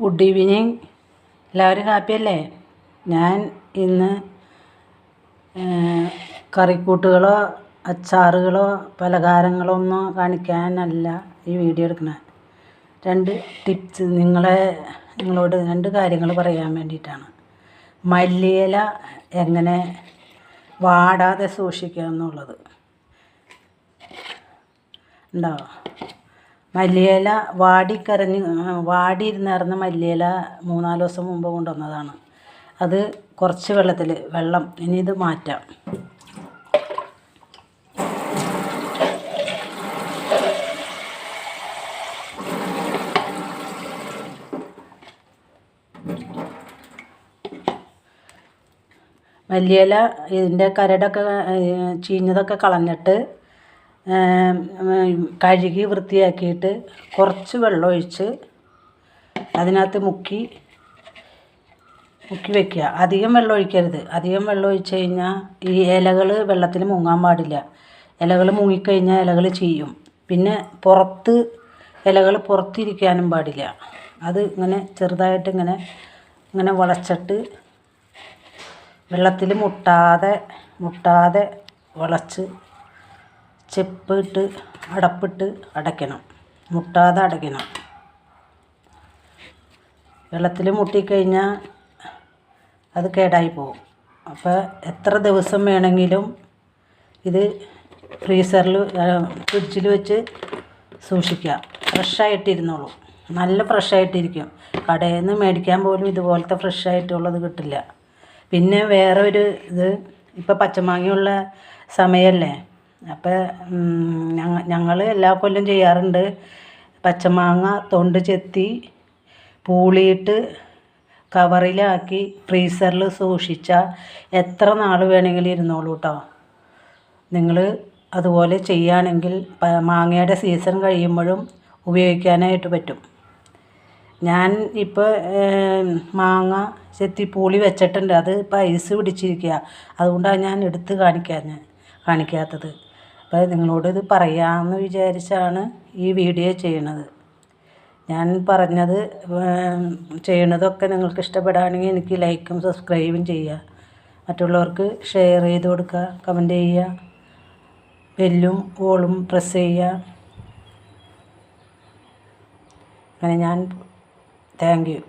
Good evening എല്ലാവരും ഹാപ്പിയല്ലേ ഞാൻ ഇന്ന് കറിക്കൂട്ടുകളോ അച്ചാറുകളോ പലഹാരങ്ങളോ ഒന്നും കാണിക്കാനല്ല ഈ വീഡിയോ എടുക്കുന്നത് രണ്ട് ടിപ്സ് നിങ്ങളെ നിങ്ങളോട് രണ്ട് കാര്യങ്ങൾ പറയാൻ വേണ്ടിയിട്ടാണ്. മല്ലിയില എങ്ങനെ വാടാതെ സൂക്ഷിക്കുക എന്നുള്ളത്. ഉണ്ടോ? മല്ലിയില വാടിക്കരഞ്ഞ് വാടിയിരുന്നിറന്ന മല്ലിയില മൂന്നാൽ ദിവസം മുമ്പ് കൊണ്ടുവന്നതാണ്. അത് കുറച്ച് വെള്ളത്തിൽ വെള്ളം. ഇനി ഇത് മാറ്റാം. മല്ലിയില ഇതിന്റെ കരടൊക്കെ ചീഞ്ഞതൊക്കെ കളഞ്ഞിട്ട് കഴുകി വൃത്തിയാക്കിയിട്ട് കുറച്ച് വെള്ളം ഒഴിച്ച് അതിനകത്ത് മുക്കി മുക്കി വെക്കുക. അധികം വെള്ളം ഒഴിക്കരുത്. അധികം വെള്ളം ഒഴിച്ച് കഴിഞ്ഞാൽ ഈ ഇലകൾ വെള്ളത്തിൽ മുങ്ങാൻ പാടില്ല. ഇലകൾ മുങ്ങിക്കഴിഞ്ഞാൽ ഇലകൾ ചീയും. പിന്നെ പുറത്ത് ഇലകൾ പുറത്തിരിക്കാനും പാടില്ല. അത് ഇങ്ങനെ ചെറുതായിട്ട് ഇങ്ങനെ ഇങ്ങനെ വളച്ചിട്ട് വെള്ളത്തിൽ മുട്ടാതെ മുട്ടാതെ വളച്ച് ചെപ്പിട്ട് അടപ്പിട്ട് അടയ്ക്കണം. മുട്ടാതെ അടയ്ക്കണം. വെള്ളത്തിൽ മുട്ടിക്കഴിഞ്ഞാൽ അത് കേടായി പോകും. അപ്പോൾ എത്ര ദിവസം വേണമെങ്കിലും ഇത് ഫ്രീസറിൽ ഫ്രിഡ്ജിൽ വെച്ച് സൂക്ഷിക്കാം ഫ്രഷായിട്ടിരുന്നോളൂ. നല്ല ഫ്രഷായിട്ടിരിക്കും. കടയിൽ നിന്ന് മേടിക്കാൻ പോലും ഇതുപോലത്തെ ഫ്രഷായിട്ടുള്ളത് കിട്ടില്ല. പിന്നെ വേറെ ഒരു ഇത് ഇപ്പോൾ പച്ചമാങ്ങയുള്ള സമയമല്ലേ അപ്പോൾ ഞങ്ങൾ എല്ലാ കൊല്ലം ചെയ്യാറുണ്ട്. പച്ചമാങ്ങ തൊണ്ട് ചെത്തി പൂളിയിട്ട് കവറിലാക്കി ഫ്രീസറിൽ സൂക്ഷിച്ചാൽ എത്ര നാൾ വേണമെങ്കിലും ഇരുന്നോളൂ കേട്ടോ നിങ്ങൾ അതുപോലെ ചെയ്യുകയാണെങ്കിൽ മാങ്ങയുടെ സീസൺ കഴിയുമ്പോഴും ഉപയോഗിക്കാനായിട്ട് പറ്റും. ഞാൻ ഇപ്പോൾ മാങ്ങ ചെത്തി പൂളി വെച്ചിട്ടുണ്ട്. അത് ഇപ്പോൾ ഐസ് പിടിച്ചിരിക്കുക അതുകൊണ്ടാണ് ഞാൻ എടുത്ത് കാണിക്കാൻ കാണിക്കാത്തത്. അപ്പോൾ നിങ്ങളോട് ഇത് പറയാമെന്ന് വിചാരിച്ചാണ് ഈ വീഡിയോ ചെയ്യണത്. ഞാൻ പറഞ്ഞത് ചെയ്യണതൊക്കെ നിങ്ങൾക്ക് ഇഷ്ടപ്പെടുകയാണെങ്കിൽ എനിക്ക് ലൈക്കും സബ്സ്ക്രൈബും ചെയ്യുക. മറ്റുള്ളവർക്ക് ഷെയർ ചെയ്ത് കൊടുക്കുക കമന്റ് ചെയ്യുക. ബെല്ലും ഓളും പ്രസ് ചെയ്യുക. അങ്ങനെ ഞാൻ താങ്ക് യു.